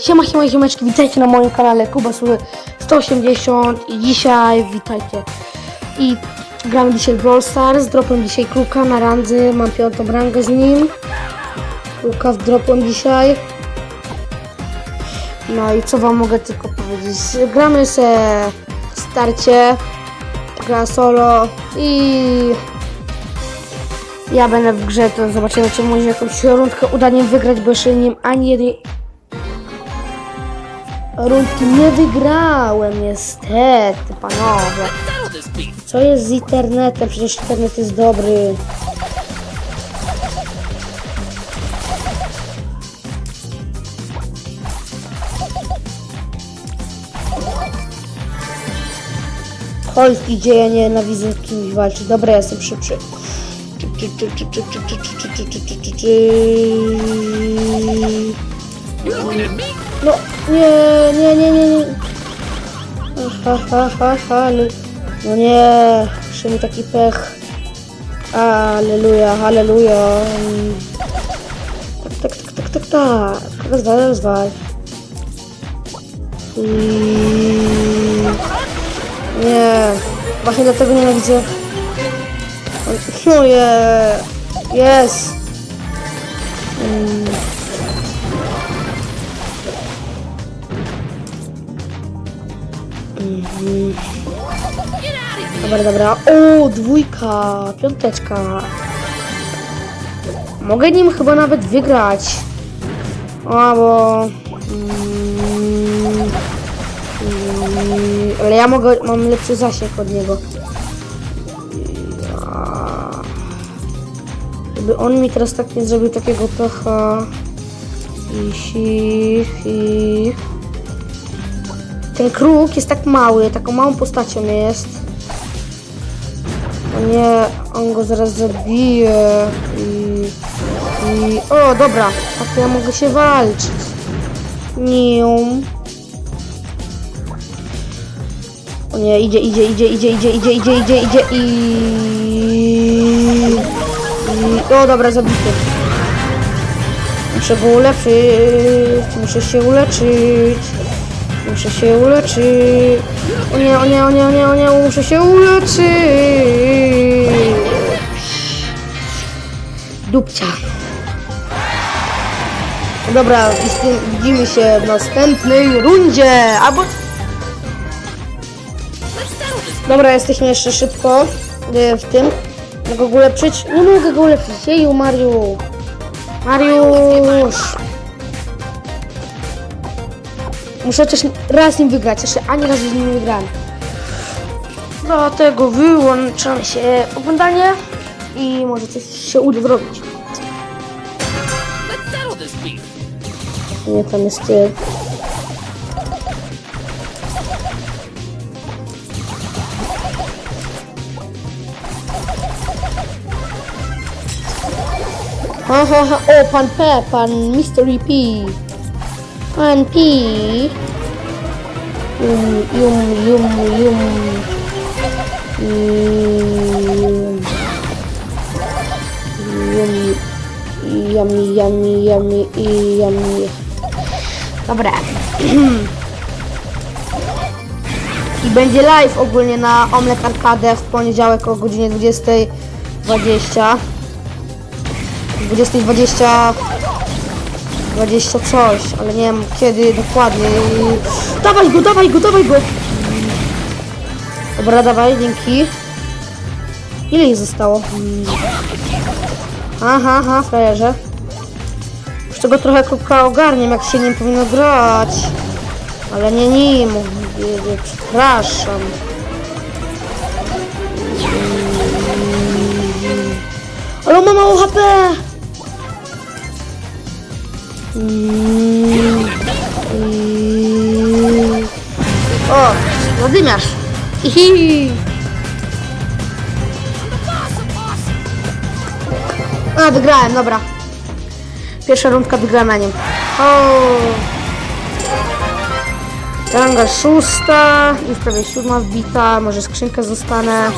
Siema, siema, siemeczki, witajcie na moim kanale Kuba Suły 180 i dzisiaj witajcie. I gramy dzisiaj Brawl Stars, dropłem dzisiaj Kruka na randzy, mam piątą rangę z nim. Kruka dropłem dzisiaj. No i co wam mogę tylko powiedzieć, gramy se starcie, gra solo i ja będę w grze, to zobaczymy czy może jakąś rundkę udaniem wygrać, bo jeszcze nim ani jednej rundki nie wygrałem, niestety, panowie. Co jest z internetem? Przecież internet jest dobry. Hulk idzie, ja nienawidzę z kimś walczyć. Dobra, ja jestem szybszy. Czy, czy, czy, czy, no, nie, nie, nie, nie, nie. Ha, ha, ha, ha, no, no nie, jeszcze mi taki pech. Aleluja, aleluja. Tak, tak, tak, tak, tak, tak. Rozwal, rozwal. I... Nie, właśnie dlatego nienawidzę. No je, jest. Mm. Dobra, dobra. O, dwójka, piąteczka. Mogę nim chyba nawet wygrać. O, bo... Mm, mm, ale ja mogę, mam lepszy zasięg od niego. Żeby on mi teraz tak nie zrobił takiego pecha. I si, i... Ten kruk jest tak mały, taką małą postacią jest. O nie, on go zaraz zabije. I, i... O, dobra, tak ja mogę się walczyć. Nium. O nie, idzie, idzie, idzie, idzie, idzie, idzie, idzie, idzie, idzie i... O, dobra, zabity. Muszę go uleczyć, muszę się uleczyć. Muszę się uleczyć. O nie, o nie, o nie, o nie, o nie, muszę się uleczyć. Dupcia. Dobra, widzimy się w następnej rundzie. Albo... Dobra, jesteśmy jeszcze szybko e, w tym. Mogę go ulepszyć? Nie mogę go ulepszyć. Jeju, Mariu. Mariusz. Muszę też raz nim wygrać, jeszcze ani razu z nim nie wygrałem. Dlatego wyłączam się oglądanie i może coś się uda zrobić. Nie, tam jest ty. Ha, ha, ha. O, pan P, pan Mystery P. Pan P. Yum, yum, yum, yum. Yum. Yum. Yummy, yummy, yummy i yummy. Dobra. I będzie live ogólnie na Omlet Arcade w poniedziałek o godzinie 20.20. 20.20 20 coś, ale nie wiem kiedy dokładnie. Dawaj go, dawaj go, dawaj go! Dobra, dawaj, dzięki. Ile ich zostało? Hmm. Aha, aha, frajerze. Już tego trochę kubka ogarniam, jak się nim powinno grać. Ale nie nim, przepraszam. Ale on ma mało HP! O, zadymiarz. Hihi. A, wygrałem, dobra. Pierwsza rundka wygrałem na nim. O. Ranga szósta, już prawie siódma wbita, może skrzynkę zostanę.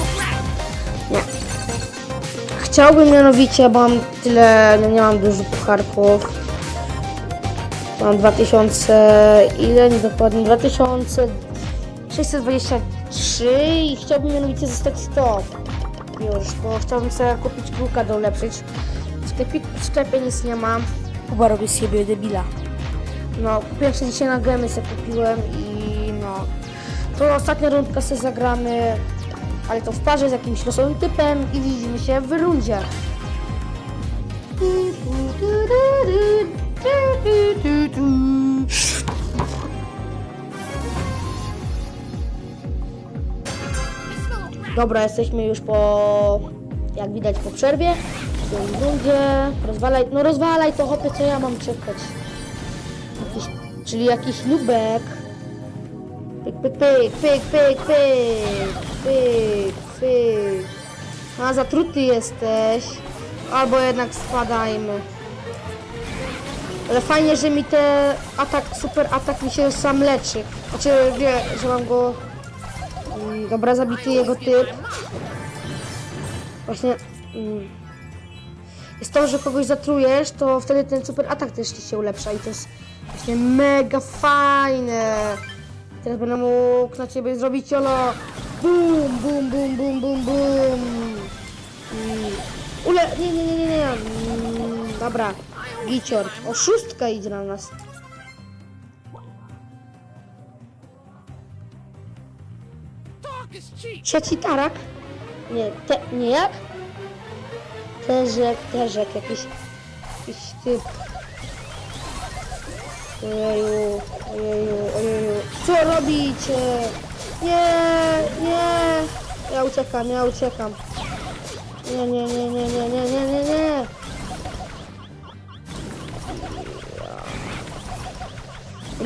Nie. Chciałbym mianowicie, bo mam tyle, no nie mam dużo pucharków. Mam 2000, ile dokładnie? 2623 i chciałbym mianowicie zostać top. Już, bo chciałbym sobie kupić kółka do ulepszyć. W sklepie, w sklepie nic nie mam. Kuba robi z siebie debila. No, kupiłem dzisiaj na gemy, sobie kupiłem i no. To ostatnia rundka sobie zagramy, ale to w parze z jakimś losowym typem i widzimy się w rundzie. Dobra, jesteśmy już po, jak widać, po przerwie. Tym rundzie. Rozwalaj, no rozwalaj to, hopy, co ja mam czekać. Jakiś, czyli jakiś nubek. Pyk, pyk, pyk, pyk, pyk, pyk, pyk, pyk. A, zatruty jesteś. Albo jednak spadajmy. Ale fajnie, że mi te atak, super atak mi się sam leczy. Znaczy, wie, że mam go... Mm, Dobra, zabity jego typ. Właśnie... Mm, jest to, że kogoś zatrujesz, to wtedy ten super atak też ci się ulepsza i to jest właśnie mega fajne. Teraz będę mógł na ciebie zrobić jolo. Bum, bum, bum, bum, bum, bum. Mm. Ule... Nie, nie, nie, nie, nie. Dobra. Gicior. O, szóstka idzie na nas. Trzeci tarak? Nie, te, nie jak? Teżek, teżek, jakiś, jakiś typ. Ojeju, ojeju, ojeju. Co robicie? Nie, nie. Ja uciekam, ja uciekam. Nie, nie, nie, nie, nie, nie, nie, nie,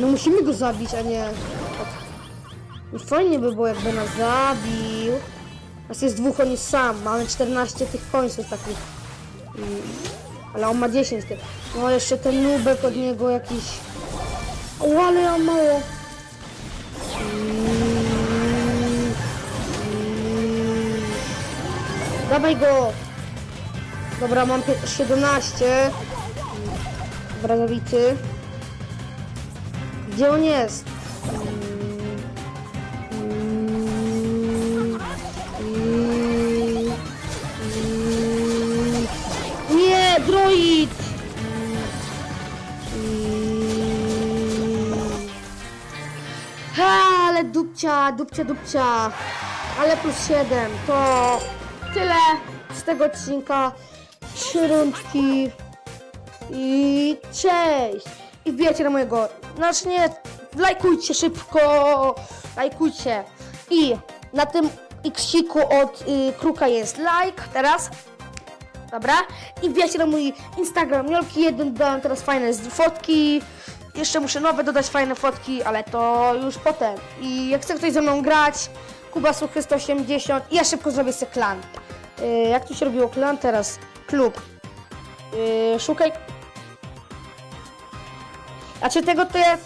No musimy go zabić, a nie... No fajnie by było, jakby nas zabił. Nas jest dwóch, on jest sam. Mamy 14 tych końców takich. Ale on ma 10 tych. No jeszcze ten nubek od niego jakiś... O, ale ja mało. Dawaj go! Dobra, mam pię- 17. Dobra, zabity. Gdzie on jest? Nie, droid! Ha, ale dupcia, dupcia, dupcia. Ale plus 7 to tyle z tego odcinka. Trzy rundki. I cześć! I wbijajcie na mojego. Znaczy nie, lajkujcie szybko. Lajkujcie. I na tym xiku od y, kruka jest like teraz. Dobra? I wbijajcie na mój Instagram. Jolki 1 dodałem teraz fajne fotki. Jeszcze muszę nowe dodać fajne fotki, ale to już potem. I jak chce ktoś ze mną grać, Kuba Suchy 180 i ja szybko zrobię sobie klan. Y, jak tu się robiło klan teraz? Klub. Yy, szukaj. A czy tego to ja.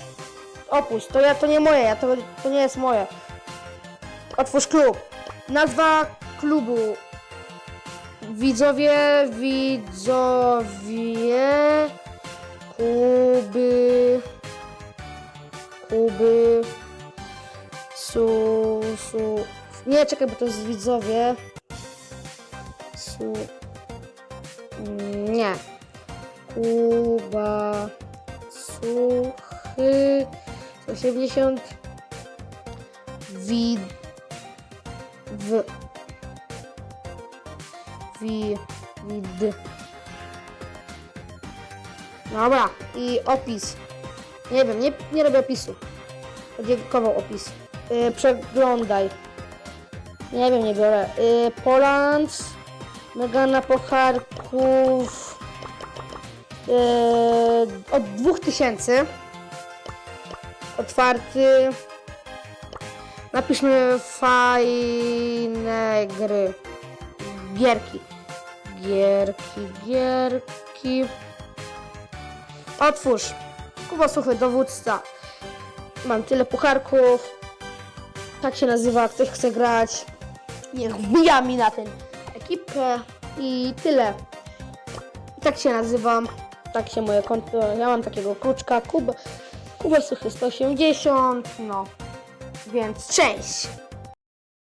Opuść, to ja to nie moje, ja to, to nie jest moje. Otwórz klub. Nazwa klubu. Widzowie, widzowie. Kuby. Kuby. Su, su. Nie, czekaj, bo to jest widzowie. Su. Nie. Kuba Suchy 180 Wid w wi wid Dobra, i opis. Nie wiem, nie, nie robię opisu. Podziękował opis. Yy, przeglądaj. Nie wiem, nie biorę. Yy, Poland. Megana Pocharków. Yy, od 2000. Otwarty. Napiszmy fajne gry. Gierki. Gierki, gierki. Otwórz. Kuba Suchy, dowódca. Mam tyle pucharków. Tak się nazywa, ktoś chce grać. Niech wbija mi na ten ekipkę i tyle. Tak się nazywam. Tak się moje konto, ja mam takiego kluczka, Kuba, Kuba Suchy 180, no. Więc cześć!